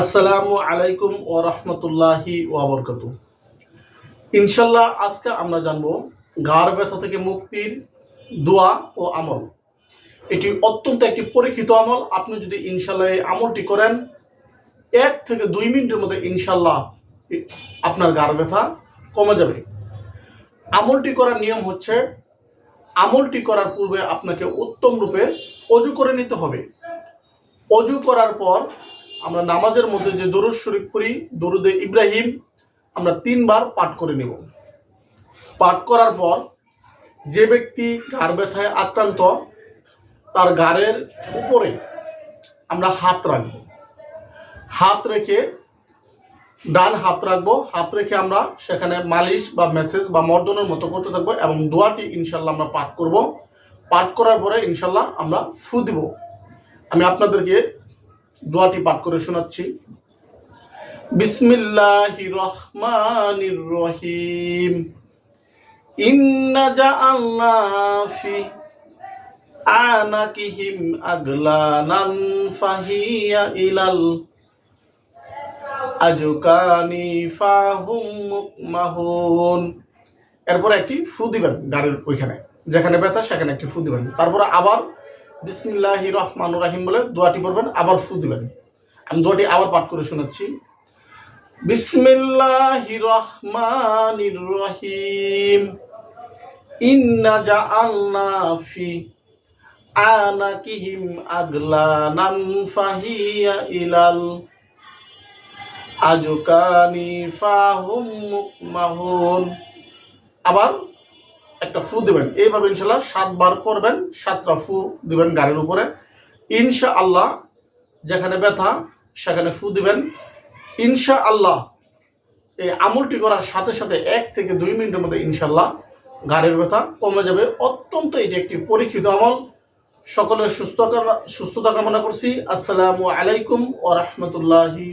আসসালামু আলাইকুম ও রহমতুল্লাহি ওয়াবরকাত ইনশাল্লাহ আজকে আমরা জানব ঘাড় ব্যথা থেকে মুক্তির দোয়া ও আমল। এটি অত্যন্ত একটি পরীক্ষিত আমল। আপনি যদি ইনশাল্লাহ এই আমলটি করেন, এক থেকে দুই মিনিটের মধ্যে ইনশাল্লাহ আপনার ঘাড় ব্যথা কমে যাবে। আমলটি করার নিয়ম হচ্ছে, আমলটি করার পূর্বে আপনাকে উত্তম রূপে অজু করে নিতে হবে। অজু করার পর আমরা নামাজের মধ্যে যে দরুদ শরীফ পড়ি, দরুদে ইব্রাহিম, আমরা তিনবার পাঠ করে নেব। পাঠ করার পর যে ব্যক্তি ঘাড় ব্যথায় আক্রান্ত, তার ঘাড়ের উপরে আমরা হাত রাখব। হাত রেখে ডান হাত রাখব। হাত রেখে আমরা সেখানে মালিশ বা মেসেজ বা মর্দনের মতো করতে থাকব এবং দোয়াটি ইনশাল্লাহ আমরা পাঠ করব। পাঠ করার পরে ইনশাল্লাহ আমরা ফু দিব। আমি আপনাদেরকে দোয়াটি পাঠ করে শোনাচ্ছি। বিসমিল্লাহি রহমানির রহিম। ইন্না আনাকিহিম আগলানান ফাহিয়া ইলাল আজকানি ফাহুম মুকমাহুন। এরপরে একটি ফু দিবেন গাড়ির ওইখানে, যেখানে ব্যথা সেখানে একটি ফু দিবেন। তারপরে আবার বিসমিল্লাহি রহমান রাহিম বলে দোয়াটি পড়বেন, আবার ফু দিবেন। আমি দোয়াটি আবার পাঠ করে শোনাচ্ছি। বিসমিল্লাহি রহমানির রহিম। ইন্না জাআলনা ফি আনাকিহিম আগলানান ফাহিয়া ইলাল। আজকানি ফাহুম মুকমাহুন। আবার একটা ফু দিবেন। এইভাবে ইনশাল্লাহ সাতবার করবেন, সাতটা ফু দিবেন গাড়ির উপরে। ইনশা আল্লাহ যেখানে ব্যথা, সেখানে ফু দিবেন। ইনশা আল্লাহ এই আমলটি করার সাথে সাথে এক থেকে দুই মিনিটের মধ্যে ইনশাল্লাহ গাড়ির ব্যথা কমে যাবে। অত্যন্ত এটি একটি পরীক্ষিত আমল। সকলের সুস্থ সুস্থতা কামনা করছি। আসসালামু আলাইকুম ও রহমতুল্লাহি